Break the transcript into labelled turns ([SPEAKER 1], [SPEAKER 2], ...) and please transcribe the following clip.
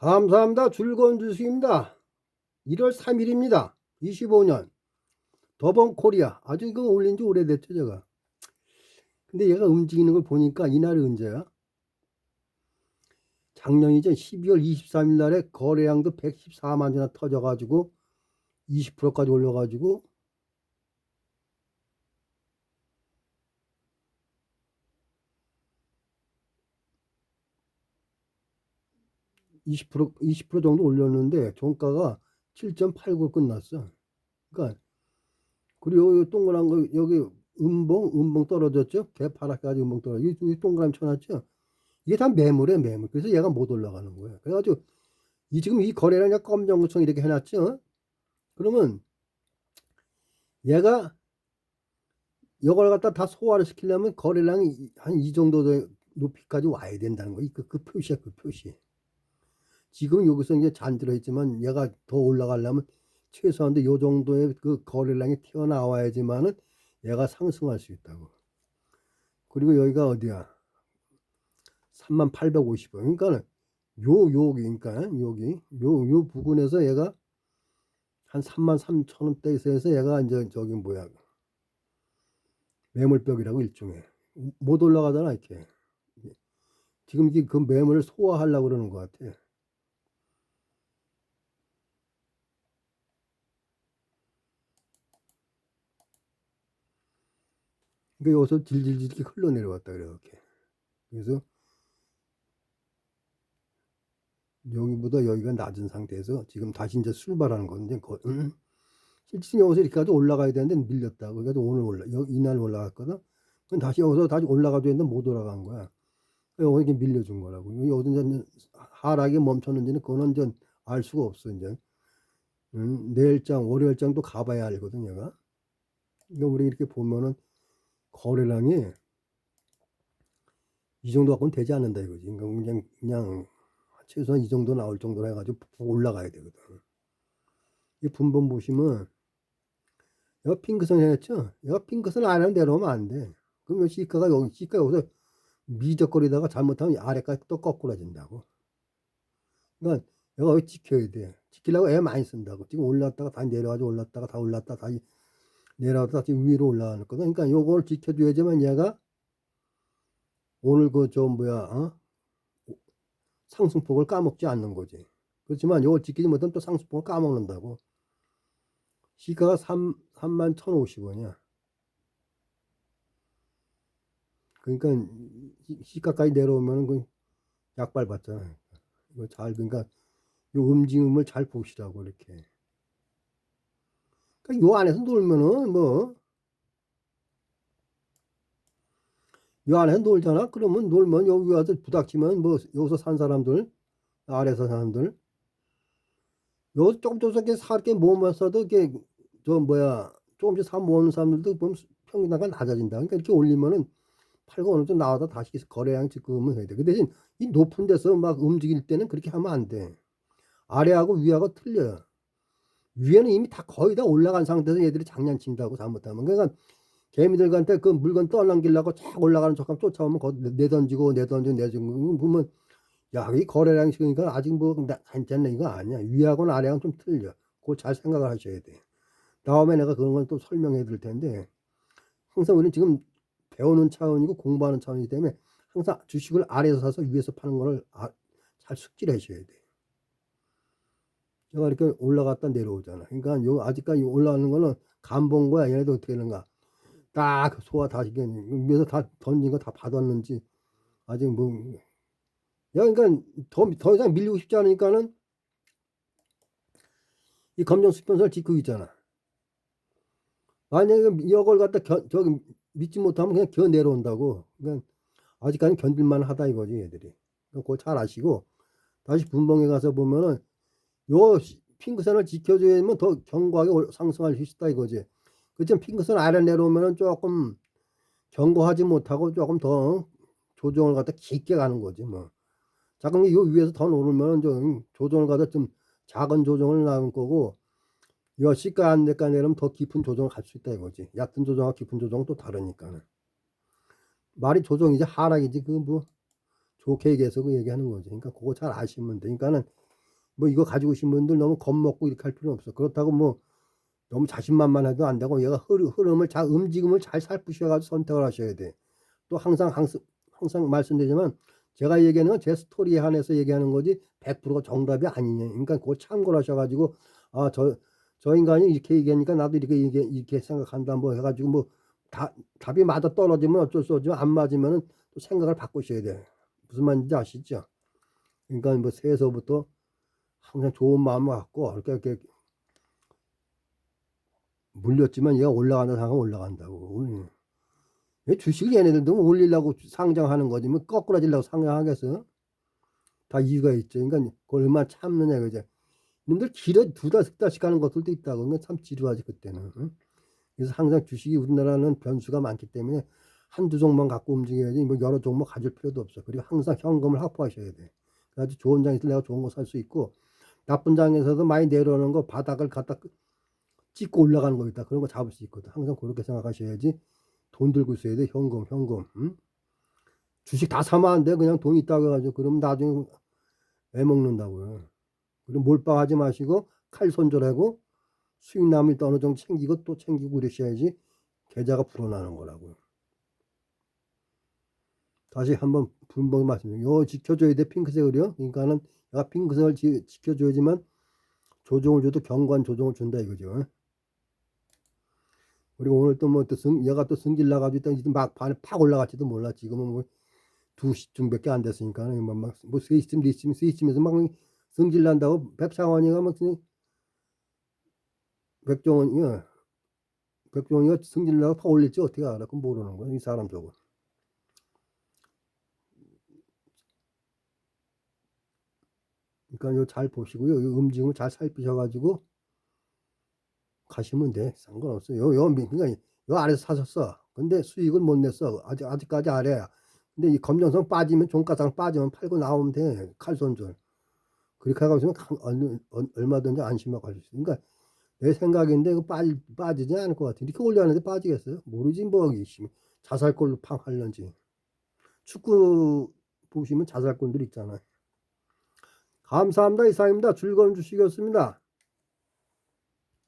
[SPEAKER 1] 감사합니다. 즐거운 주식입니다. 1월 3일입니다. 25년. 더번 코리아. 아주 이거 올린 지 오래됐죠, 제가. 근데 얘가 움직이는 걸 보니까 이날이 언제야? 작년이죠. 12월 23일 날에 거래량도 114만 주나 터져가지고 20%까지 올려가지고 20% 20% 정도 올렸는데 종가가 7.89 끝났어. 그러니까 그리고 여기 동그란 거 여기 음봉 음봉 떨어졌죠. 개파랗게까지 음봉 떨어져. 이, 이 동그라미 쳐놨죠. 이게 다 매물이에요 매물. 그래서 얘가 못 올라가는 거예요. 그래가지고 이 지금 이 거래량 검정구청 이렇게 해놨죠. 그러면 얘가 이걸 갖다 다 소화를 시키려면 거래량이 한 이 정도 높이까지 와야 된다는 거. 그, 그 표시야 그 표시. 지금 여기서 이제 잔디로 했지만 얘가 더 올라가려면 최소한도 요 정도의 그 거래량이 튀어나와야지만은 얘가 상승할 수 있다고. 그리고 여기가 어디야? 3850원. 그러니까는 요, 여기, 그러니까 여기, 요, 요 부근에서 얘가 한 3만 3천 원대에서 해서 얘가 이제 저기 뭐야. 매물벽이라고 일종의. 못 올라가잖아, 이렇게. 지금 그 매물을 소화하려고 그러는 것 같아. 그러니까 여기서 질질질 이렇게 흘러내려왔다 이렇게. 그래서 여기보다 여기가 낮은 상태에서 지금 다시 이제 출발하는 건데 거, 음, 실제 여기서 이렇게 가지고 올라가야 되는데 밀렸다. 그래서 오늘 올라 여기 이날 올라갔거든? 그럼 다시 여기서 다시 올라가도 되는데 못 올라간 거야. 여기 이렇게 밀려준 거라고. 여기 이제 하락이 멈췄는지는 그거는 이제 알 수가 없어 이제. 음, 내일장 월요일장도 가봐야 알거든 얘가. 그러니까 우리 이렇게 보면은 거래량이 이 정도 갖고는 되지 않는다 이거지. 그러니까 그냥 그냥 최소한 이 정도 나올 정도로 해가지고 올라가야 되거든. 이 분번 보시면 여기 핑크선 했죠. 여기 핑크선 아래로 내려오면 안 돼. 그럼 시가가 여기 시가 여기서 미적거리다가 잘못하면 아래까지 또 거꾸라진다고. 그러니까 여기 지켜야 돼. 지키려고 애 많이 쓴다고. 지금 올랐다가 다시 내려가지고 올랐다가 다 올랐다 다시 내려왔다 다시 위로 올라가는 거든. 그러니까 요걸 지켜줘야지만 얘가 오늘 그저 뭐야 어? 상승폭을 까먹지 않는 거지. 그렇지만 요걸 지키지 못하면 또 상승폭을 까먹는다고. 시가가 3, 3만 1,050원이야. 그러니까 시가까지 내려오면은 그 약발 받잖아. 이거 잘 그러니까 요 움직임을 잘 보시라고 이렇게. 요 안에서 놀면은 뭐, 요 안에서 놀잖아. 그러면 놀면 여기 와서 부닥치면 뭐 여기서 산 사람들, 아래서 사람들, 여기서 조금 조금씩 살게 모으면서도 이게 저 뭐야 조금씩 사 모으는 사람들도 보면 평균가가 낮아진다. 그러니까 이렇게 올리면은 팔고 어느 정도 나와서 다시 거래량 지금은 해야 돼. 그 대신 이 높은 데서 막 움직일 때는 그렇게 하면 안 돼. 아래하고 위하고 틀려요. 위에는 이미 다 거의 다 올라간 상태에서 얘들이 장난친다고 잘못하면. 그러니까 개미들한테 그 물건 떠넘기려고 쫙 올라가는 척하면 쫓아오면 거 내던지고 내던지고 내던지고. 보면 야 이 거래량이 그러니까 아직 뭐 괜찮네. 이거 아니야. 위하고는 아래하고는 좀 틀려. 그거 잘 생각을 하셔야 돼 다음에 내가 그런 건 또 설명해 드릴 텐데 항상 우리는 지금 배우는 차원이고 공부하는 차원이기 때문에 항상 주식을 아래에서 사서 위에서 파는 거를 아, 잘 숙지를 하셔야 돼 얘가 이렇게 올라갔다 내려오잖아. 그러니까 요 아직까지 올라가는 거는 간본 거야. 얘네들 어떻게 하는가. 딱 소화 다 시켰니. 위에서 다 던진 거 다 받았는지 아직 뭐. 야, 그러니까 더, 더 이상 밀리고 싶지 않으니까는 이 검정 수평선을 짓고 있잖아. 만약에 이걸 갖다 겨, 저기 믿지 못하면 그냥 겨 내려온다고. 그러니까 아직까지 견딜만 하다 이거지 얘들이. 그거 잘 아시고 다시 분봉에 가서 보면은 요 핑크선을 지켜줘야면 더 견고하게 상승할 수 있다 이거지. 그렇지만 핑크선 아래 내려오면은 조금 견고하지 못하고 조금 더 조정을 갖다 깊게 가는 거지 뭐. 자 그럼 요 위에서 더 오르면은 좀 조정을 갖다 좀 작은 조정을 나올 거고 요 시가 안 될까 내려면 더 깊은 조정을 갈 수 있다 이거지. 얕은 조정과 깊은 조정은 또 다르니까는. 말이 조정이지 하락이지 그 뭐 좋게 얘기해서 그 얘기하는 거지. 그러니까 그거 잘 아시면 돼. 그러니까는 뭐 이거 가지고 오신 분들 너무 겁먹고 이렇게 할 필요는 없어. 그렇다고 뭐 너무 자신만만해도 안 되고 얘가 흐름, 흐름을 잘 움직임을 잘 살피셔가지고 선택을 하셔야 돼. 또 항상 항상 항상 말씀드리지만 제가 얘기하는 건 제 스토리에 한해서 얘기하는 거지 100%가 정답이 아니냐. 그러니까 그거 참고를 하셔가지고 아 저 저 인간이 이렇게 얘기하니까 나도 이렇게 이렇게, 이렇게 생각한다 뭐 해가지고 뭐 다, 답이 맞아 떨어지면 어쩔 수 없지만 안 맞으면은 또 생각을 바꾸셔야 돼. 무슨 말인지 아시죠? 그러니까 뭐 새에서부터 항상 좋은 마음을 갖고 이렇게 이렇게 물렸지만 얘가 올라가는 상황 올라간다고. 왜 주식을 얘네들도 뭐 올리려고 상장하는 거지 뭐 거꾸라지려고 상장하겠어? 다 이유가 있죠. 그러니까 그걸 얼마나 참느냐 그죠. 님들 길어 두 달, 석 달씩 하는 것들도 있다고. 그러니까 참 지루하지 그때는. 응? 그래서 항상 주식이 우리나라는 변수가 많기 때문에 한두 종목만 갖고 움직여야지 뭐 여러 종목 가질 필요도 없어. 그리고 항상 현금을 확보하셔야 돼. 아주 좋은 장에서 내가 좋은 거 살 수 있고 나쁜 장에서도 많이 내려오는 거 바닥을 갖다 찍고 올라가는 거 있다. 그런 거 잡을 수 있거든. 항상 그렇게 생각하셔야지 돈 들고 있어야 돼. 현금, 현금. 응? 주식 다 사면 안 돼. 그냥 돈 있다고 해가지고 그러면 나중에 애 먹는다고요. 그리고 몰빵하지 마시고 칼 손절하고 수익 남을 때 어느 정도 챙기고 또 챙기고 그러셔야지 계좌가 불어나는 거라고요. 다시 한번 분명히 말씀드려요. 요 지켜줘야 돼 핑크색을요. 그러니까는 내가 핑크색을 지, 지켜줘야지만 조정을 줘도 경관 조정을 준다 이거죠. 그리고 오늘 또뭐또 승, 얘가 또 승질 나가지고 또막 반에 팍 올라갈지도 몰라. 지금은 뭐 2시쯤밖에 안 됐으니까 뭐, 막, 뭐 3시쯤, 4시쯤, 3시쯤에서 막 승질 난다고 백창원이가 막 백종원이 예. 백종원이가 승질 나고 팍 올릴지 어떻게 알아? 그건 모르는 거야. 이 사람 저거. 그러니까 요 잘 보시고요. 요 음식을 잘 살피셔가지고 가시면 돼. 상관없어요. 요, 요, 그러니까 요 아래서 사셨어. 근데 수익을 못 냈어. 아직, 아직까지 아래야. 근데 이 검정선 빠지면, 종가상 빠지면 팔고 나오면 돼. 칼손절. 그렇게 있으면 얼마든지 안심하고 갈수 있어. 그러니까 내 생각인데 그 빠지, 빠지지 않을 것 같아. 이렇게 올려놨는데 빠지겠어요? 모르지, 뭐, 자살골로 팡 할런지. 축구 보시면 자살골들 있잖아요. 감사합니다. 이상입니다. 즐거운 주식이었습니다.